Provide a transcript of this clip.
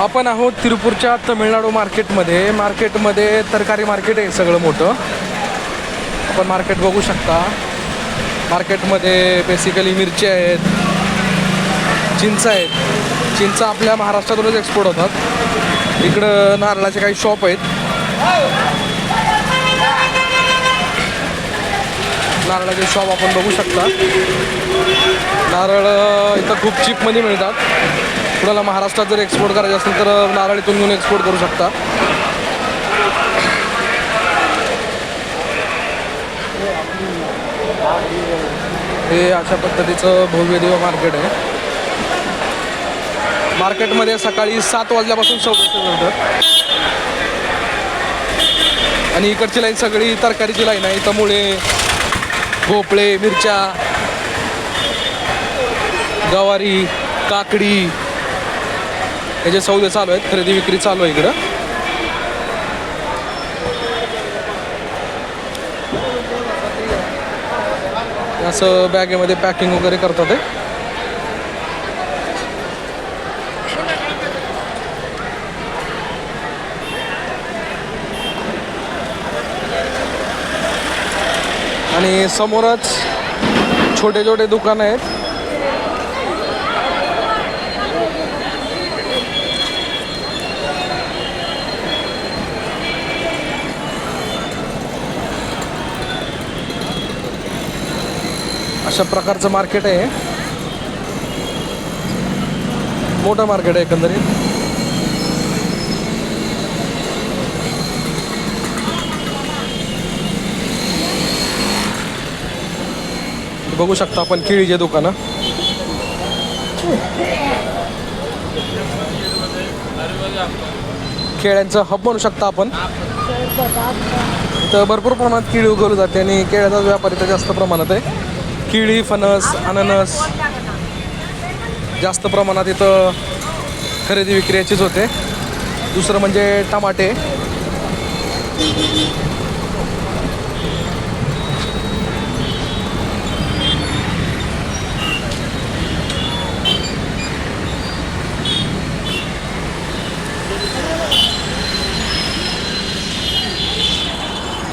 आपण आहोत तिरुपूरच्या तमिळनाडू मार्केटमध्ये. मार्केटमध्ये तरकारी मार्केट आहे सगळं मोठं. आपण मार्केट बघू शकता. मार्केटमध्ये बेसिकली मिरची आहेत चिंच आहेत. चिंच आपल्या महाराष्ट्रातूनच एक्सपोर्ट होतात. इकडं नारळाचे काही शॉप आहेत. नारळाचे शॉप आपण बघू शकता. नारळ इथं खूप चीपमध्ये मिळतात. कुणाला महाराष्ट्रात जर एक्सपोर्ट करायचे असेल तर नारळ इथून घेऊन एक्सपोर्ट करू शकता. हे अशा पद्धतीचं भव्य देव मार्केट आहे. मार्केटमध्ये सकाळी सात वाजल्यापासून सौदे सुरू आणि इकडची लाईन सगळी तरकारीची लाईन आहे. त्यामुळे भोपळे मिरच्या गवारी काकडी याचे सौदे चालू आहेत खरेदी विक्री चालू आहे इकडं. असं बॅगेमध्ये पॅकिंग वगैरे करतात आणि समोरच छोटे छोटे दुकान आहेत. अशा प्रकारचं मार्केट आहे. मोठं मार्केट आहे एकंदरीत. बघू शकता आपण केळीचे दुकानं. केळ्यांचं हब म्हणू शकता आपण. इथं भरपूर प्रमाणात केळी उगवली जाते आणि केळ्याचा व्यापार इथं जास्त प्रमाणात आहे. केळी फणस अननस जास्त प्रमाणात इथं खरेदी विक्री याचीच होते. दुसरं म्हणजे टमाटे.